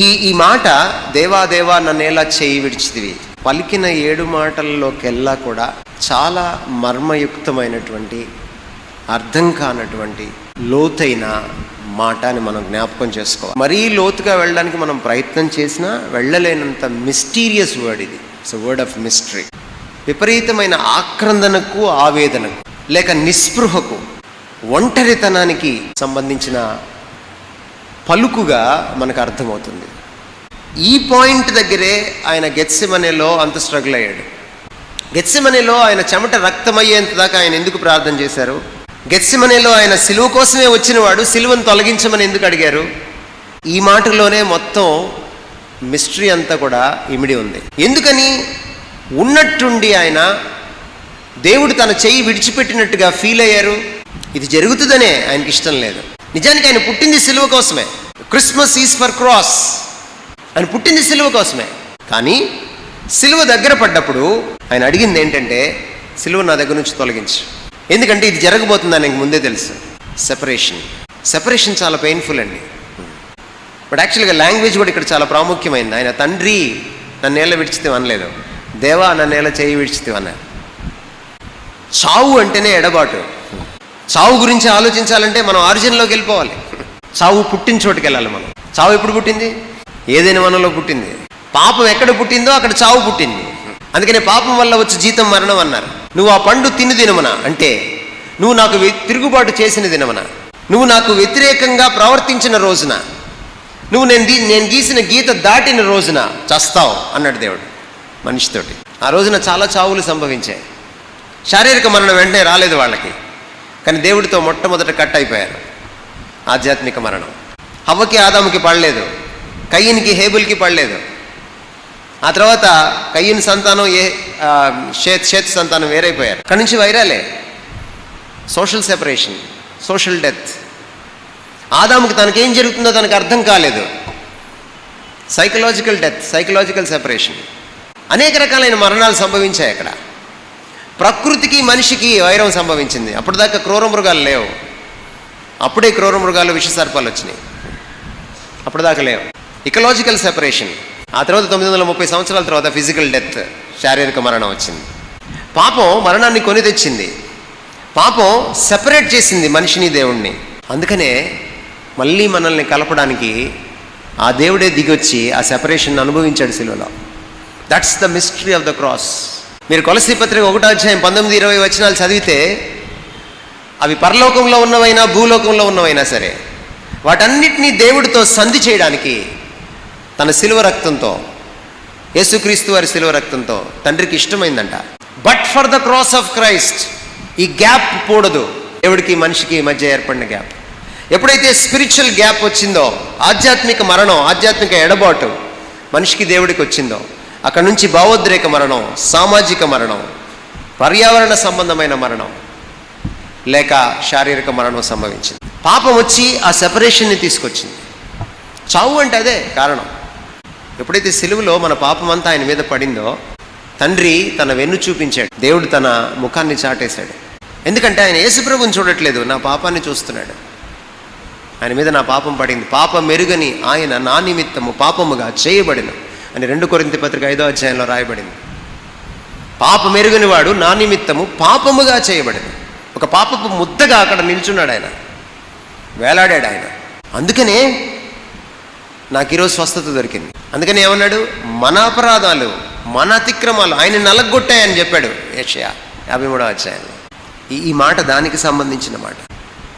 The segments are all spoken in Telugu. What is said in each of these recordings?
ఈ ఈ మాట దేవాదేవా నన్నేలా చేయి విడిచిదివి పలికిన ఏడు మాటల్లోకెల్లా కూడా చాలా మర్మయుక్తమైనటువంటి అర్థం కానటువంటి లోతైన మాట అని మనం జ్ఞాపకం చేసుకోవాలి. మరీ లోతుగా వెళ్ళడానికి మనం ప్రయత్నం చేసినా వెళ్ళలేనంత మిస్టీరియస్ వర్డ్ ఇది. ఇట్స్ వర్డ్ ఆఫ్ మిస్టరీ విపరీతమైన ఆక్రందనకు ఆవేదనకు లేక నిస్పృహకు ఒంటరితనానికి సంబంధించిన పలుకుగా మనకు అర్థమవుతుంది. ఈ పాయింట్ దగ్గరే ఆయన గెత్సెమనేలో అంత స్ట్రగుల్ అయ్యాడు. గెత్సెమనేలో ఆయన చెమట రక్తమయ్యేంత దాకా ఆయన ఎందుకు ప్రార్థన చేశారు? గెత్సెమనేలో ఆయన సిలువ కోసమే వచ్చినవాడు సిలువను తొలగించమని ఎందుకు అడిగారు? ఈ మాటలోనే మొత్తం మిస్టరీ అంతా కూడా ఇమిడి ఉంది. ఎందుకని? ఉన్నట్టుండి ఆయన దేవుడు తన చెయ్యి విడిచిపెట్టినట్టుగా ఫీల్ అయ్యారు? ఇది జరుగుతుందనే ఆయనకి ఇష్టం లేదు. నిజానికి ఆయన పుట్టింది సిలువ కోసమే. క్రిస్మస్ ఈజ్ ఫర్ క్రాస్ ఆయన పుట్టింది సిలువ కోసమే. కానీ సిలువ దగ్గర పడ్డప్పుడు ఆయన అడిగింది ఏంటంటే సిలువ నా దగ్గర నుంచి తొలగించు. ఎందుకంటే ఇది జరగబోతుంది ఆయనకు ముందే తెలుసు. సెపరేషన్ సెపరేషన్ చాలా పెయిన్ఫుల్ అండి. బట్ యాక్చువల్గా లాంగ్వేజ్ కూడా ఇక్కడ చాలా ప్రాముఖ్యమైంది. ఆయన తండ్రి నన్ను నేల విడిచితే అనలేదు. దేవా నన్ను నేల చేయి విడిచితే అన్నారు. చావు అంటేనే ఎడబాటు. చావు గురించి ఆలోచించాలంటే మనం ఆరిజిన్లోకి వెళ్ళిపోవాలి. చావు పుట్టిన చోటుకి వెళ్ళాలి మనం. చావు ఎప్పుడు పుట్టింది? ఏదైనా మనలో పుట్టింది. పాపం ఎక్కడ పుట్టిందో అక్కడ చావు పుట్టింది. అందుకనే పాపం వల్ల వచ్చి జీతం మరణం అన్నారు. నువ్వు ఆ పండు తిని దినమన అంటే నువ్వు నాకు తిరుగుబాటు చేసిన దినమన నువ్వు నాకు వ్యతిరేకంగా ప్రవర్తించిన రోజున నువ్వు నేను గీ- నేను గీసిన గీత దాటిన రోజున చస్తావు అన్నాడు దేవుడు మనిషితోటి. ఆ రోజున చాలా చావులు సంభవించాయి. శారీరక మరణం వెంటనే రాలేదు వాళ్ళకి. కానీ దేవుడితో మొట్టమొదట కట్ అయిపోయారు. ఆధ్యాత్మిక మరణం. హవ్వకి ఆదాముకి పడలేదు. కయ్యన్కి హేబుల్కి పడలేదు. ఆ తర్వాత కయ్యని సంతానం ఏ షేత్ షేత్ సంతానం వేరైపోయారు. అక్కడి నుంచి వైరాలే. Social separation social death. ఆదాముకి తనకేం జరుగుతుందో తనకు అర్థం కాలేదు. Psychological death psychological separation. అనేక రకాలైన మరణాలు సంభవించాయి అక్కడ. ప్రకృతికి మనిషికి వైరం సంభవించింది? అప్పటిదాకా క్రూర మృగాలు లేవు. అప్పుడే క్రూర మృగాలు విషసర్పాలు వచ్చినాయి. అప్పటిదాకా లేవు. ఇకలాజికల్ సెపరేషన్ ఆ తర్వాత తొమ్మిది వందల ముప్పై సంవత్సరాల తర్వాత ఫిజికల్ డెత్ శారీరక మరణం వచ్చింది. పాపం మరణాన్ని కొని తెచ్చింది. పాపం సెపరేట్ చేసింది మనిషిని దేవుణ్ణి. అందుకనే మళ్ళీ మనల్ని కలపడానికి ఆ దేవుడే దిగొచ్చి ఆ సెపరేషన్ అనుభవించాడు సిలువలో that's the mystery of the cross మీరు కొలసి పత్రిక ఒకటో అధ్యాయం పంతొమ్మిది ఇరవై వచనాలు చదివితే అవి పరలోకంలో ఉన్నవైనా భూలోకంలో ఉన్నవైనా సరే వాటన్నిటినీ దేవుడితో సంధి చేయడానికి తన సిలువ రక్తంతో యేసుక్రీస్తు వారి సిలువ రక్తంతో తండ్రికి ఇష్టమైందంట. But for the cross of Christ ఈ గ్యాప్ పూడదు. దేవుడికి మనిషికి మధ్య ఏర్పడిన గ్యాప్. ఎప్పుడైతే స్పిరిచువల్ గ్యాప్ వచ్చిందో ఆధ్యాత్మిక మరణం ఆధ్యాత్మిక ఎడబాటు మనిషికి దేవుడికి వచ్చిందో అక్కడ నుంచి భావోద్రేక మరణం సామాజిక మరణం పర్యావరణ సంబంధమైన మరణం లేక శారీరక మరణం సంభవించింది. పాపం వచ్చి ఆ సెపరేషన్ని తీసుకొచ్చింది. చావు అంటే అదే కారణం. ఎప్పుడైతే సెలువులో మన పాపం అంతా ఆయన మీద పడిందో తండ్రి తన వెన్ను చూపించాడు. దేవుడు తన ముఖాన్ని చాటేశాడు. ఎందుకంటే ఆయన యేసుప్రభుని చూడట్లేదు నా పాపాన్ని చూస్తున్నాడు. ఆయన మీద నా పాపం పడింది. పాపం మెరుగని ఆయన నా నిమిత్తము పాపముగా చేయబడిన అని రెండు కొరింత పత్రిక ఐదో అధ్యాయంలో రాయబడింది. పాప మెరుగని వాడు నా నిమిత్తము పాపముగా చేయబడింది. ఒక పాపపు ముద్దగా అక్కడ నిల్చున్నాడు ఆయన. వేలాడాడు ఆయన. అందుకనే నాకు ఈరోజు స్వస్థత దొరికింది. అందుకని ఏమన్నాడు? మన అపరాధాలు మన అతిక్రమాలు ఆయన నలగొట్టాయని చెప్పాడు ఏషయా యాభై మూడో అధ్యాయంలో. ఈ మాట దానికి సంబంధించిన మాట.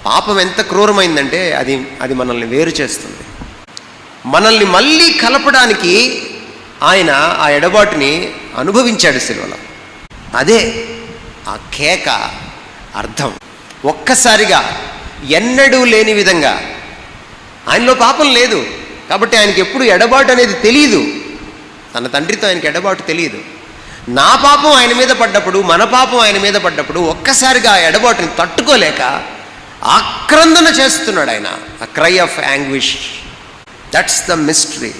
పాపం ఎంత క్రూరమైందంటే అది అది మనల్ని వేరు చేస్తుంది. మనల్ని మళ్ళీ కలపడానికి ఆయన ఆ ఎడబాటుని అనుభవించాడు సిలువలో. అదే ఆ కేక అర్థం. ఒక్కసారిగా ఎన్నడూ లేని విధంగా. ఆయనలో పాపం లేదు కాబట్టి ఆయనకి ఎప్పుడు ఎడబాటు అనేది తెలియదు తన తండ్రితో ఆయనకి ఎడబాటు తెలియదు నా పాపం ఆయన మీద పడ్డప్పుడు మన పాపం ఆయన మీద పడ్డప్పుడు ఒక్కసారిగా ఆ ఎడబాటుని తట్టుకోలేక ఆక్రందన చేస్తున్నాడు ఆయన. ఆ cry of anguish that's the mystery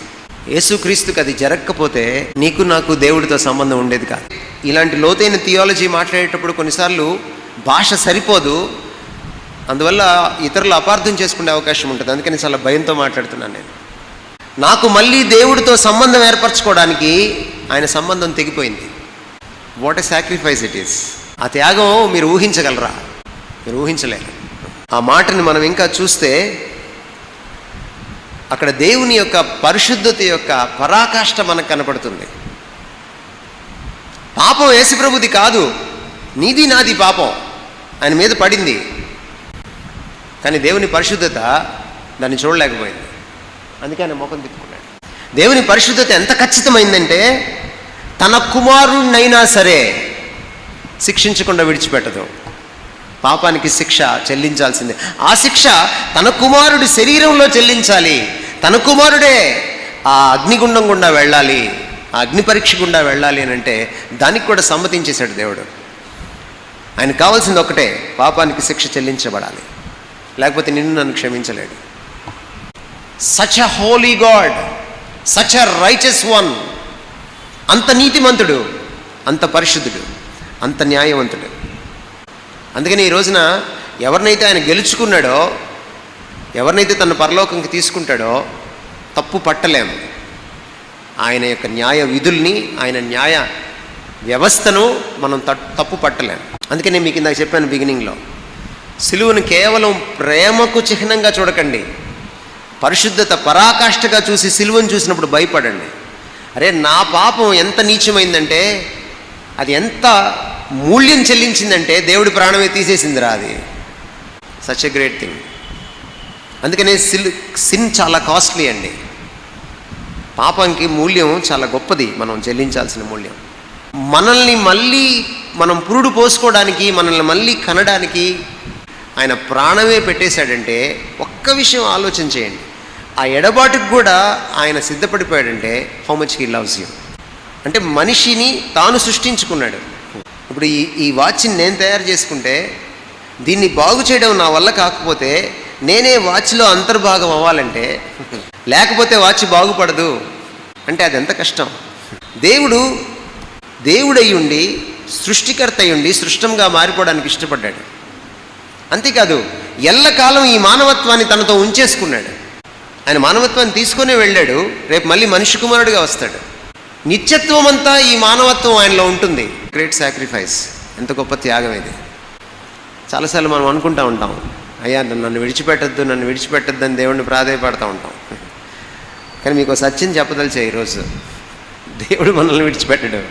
యేసుక్రీస్తుకి అది జరగకపోతే నీకు నాకు దేవుడితో సంబంధం ఉండేది కాదు. ఇలాంటి లోతైన థియాలజీ మాట్లాడేటప్పుడు కొన్నిసార్లు భాష సరిపోదు. అందువల్ల ఇతరులు అపార్థం చేసుకునే అవకాశం ఉంటుంది. అందుకని చాలా భయంతో మాట్లాడుతున్నాను నేను. నాకు మళ్ళీ దేవుడితో సంబంధం ఏర్పరచుకోవడానికి ఆయన సంబంధం తెగిపోయింది. What a sacrifice it is ఆ త్యాగం మీరు ఊహించగలరా? మీరు ఊహించలేరు. ఆ మాటని మనం ఇంకా చూస్తే అక్కడ దేవుని యొక్క పరిశుద్ధత యొక్క పరాకాష్ట మనకు కనపడుతుంది. పాపం యేసుప్రభుది కాదు నీది నాది పాపం ఆయన మీద పడింది. కానీ దేవుని పరిశుద్ధత దాన్ని చూడలేకపోయింది. అందుకే ఆయన ముఖం తిప్పుకున్నాడు. దేవుని పరిశుద్ధత ఎంత ఖచ్చితమైందంటే తన కుమారుణ్ణైనా సరే శిక్షించకుండా విడిచిపెట్టదు. పాపానికి శిక్ష చెల్లించాల్సిందే. ఆ శిక్ష తన కుమారుడి శరీరంలో చెల్లించాలి. తన కుమారుడే ఆ అగ్నిగుండం గుండా వెళ్ళాలి. ఆ అగ్ని పరీక్ష గుండా వెళ్ళాలి అని అంటే దానికి కూడా సమ్మతించేశాడు దేవుడు. ఆయన కావాల్సింది ఒకటే పాపానికి శిక్ష చెల్లించబడాలి. లేకపోతే నిన్ను నన్ను క్షమించలేడు. Such a holy God such a righteous one అంత నీతిమంతుడు అంత పరిశుద్ధుడు అంత న్యాయవంతుడు. అందుకని ఈ రోజున ఎవరినైతే ఆయన గెలుచుకున్నాడో ఎవరినైతే తన పరలోకంకి తీసుకుంటాడో తప్పు పట్టలేము ఆయన యొక్క న్యాయ విధుల్ని ఆయన న్యాయ వ్యవస్థను మనం తప్పు పట్టలేము అందుకనే మీకు ఇందాక చెప్పాను బిగినింగ్లో సిలువను కేవలం ప్రేమకు చిహ్నంగా చూడకండి. పరిశుద్ధత పరాకాష్ఠగా చూసి సిలువను చూసినప్పుడు భయపడండి. అరే నా పాపం ఎంత నీచమైందంటే అది ఎంత మూల్యం చెల్లించిందంటే దేవుడి ప్రాణమే తీసేసిందిరా అది. సచ్ ఎ గ్రేట్ థింగ్ అందుకనే సిల్ సిన్ చాలా కాస్ట్లీ అండి. పాపంకి మూల్యం చాలా గొప్పది మనం చెల్లించాల్సిన మూల్యం. మనల్ని మళ్ళీ మనం పురుడు పోసుకోవడానికి మనల్ని మళ్ళీ కనడానికి ఆయన ప్రాణమే పెట్టేశాడంటే ఒక్క విషయం ఆలోచన చేయండి. ఆ ఎడబాటుకు కూడా ఆయన సిద్ధపడిపోయాడంటే how much he loves you అంటే మనిషిని తాను సృష్టించుకున్నాడు. ఇప్పుడు ఈ ఈ వాచ్ని నేను తయారు చేసుకుంటే దీన్ని బాగు చేయడం నా వల్ల కాకపోతే నేనే వాచ్లో అంతర్భాగం అవ్వాలంటే లేకపోతే వాచ్ బాగుపడదు. అంటే అది ఎంత కష్టం? దేవుడు దేవుడై ఉండి సృష్టికర్త ఉండి సృష్టంగా మారిపోవడానికి ఇష్టపడ్డాడు. అంతేకాదు ఎల్లకాలం ఈ మానవత్వాన్ని తనతో ఉంచేసుకున్నాడు. ఆయన మానవత్వాన్ని తీసుకునే వెళ్ళాడు రేపు మళ్ళీ మనిషి కుమారుడిగా వస్తాడు. నిత్యత్వం అంతా ఈ మానవత్వం ఆయనలో ఉంటుంది. గ్రేట్ సాక్రిఫైస్ ఎంత గొప్ప త్యాగం ఇది. చాలాసార్లు మనం అనుకుంటూ ఉంటాం అయ్యా నన్ను విడిచిపెట్టద్దు నన్ను విడిచిపెట్టద్దు అని దేవుడిని ప్రాధాయపడుతూ ఉంటాం. కానీ మీకు సత్యం చెప్పదలిచే ఈరోజు దేవుడు మనల్ని విడిచిపెట్టడు.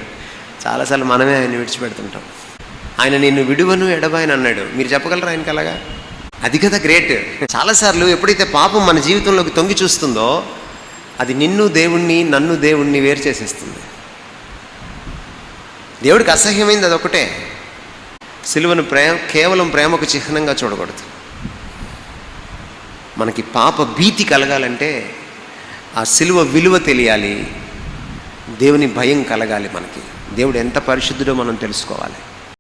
చాలాసార్లు మనమే ఆయన్ని విడిచిపెడుతుంటాం. ఆయన నిన్ను విడువను ఎడబాయని అన్నాడు. మీరు చెప్పగలరా ఆయనకి అలాగా? అది కదా గ్రేట్ చాలాసార్లు ఎప్పుడైతే పాపం మన జీవితంలోకి తొంగి చూస్తుందో అది నిన్ను దేవుణ్ణి నన్ను దేవుణ్ణి వేరు చేసేస్తుంది. దేవుడికి అసహ్యమైంది అదొకటే సిలువను ప్రేమ కేవలం ప్రేమకు చిహ్నంగా చూడకూడదు. మనకి పాప భీతి కలగాలంటే ఆ సిలువ విలువ తెలియాలి. దేవుని భయం కలగాలి మనకి. దేవుడు ఎంత పరిశుద్ధుడో మనం తెలుసుకోవాలి.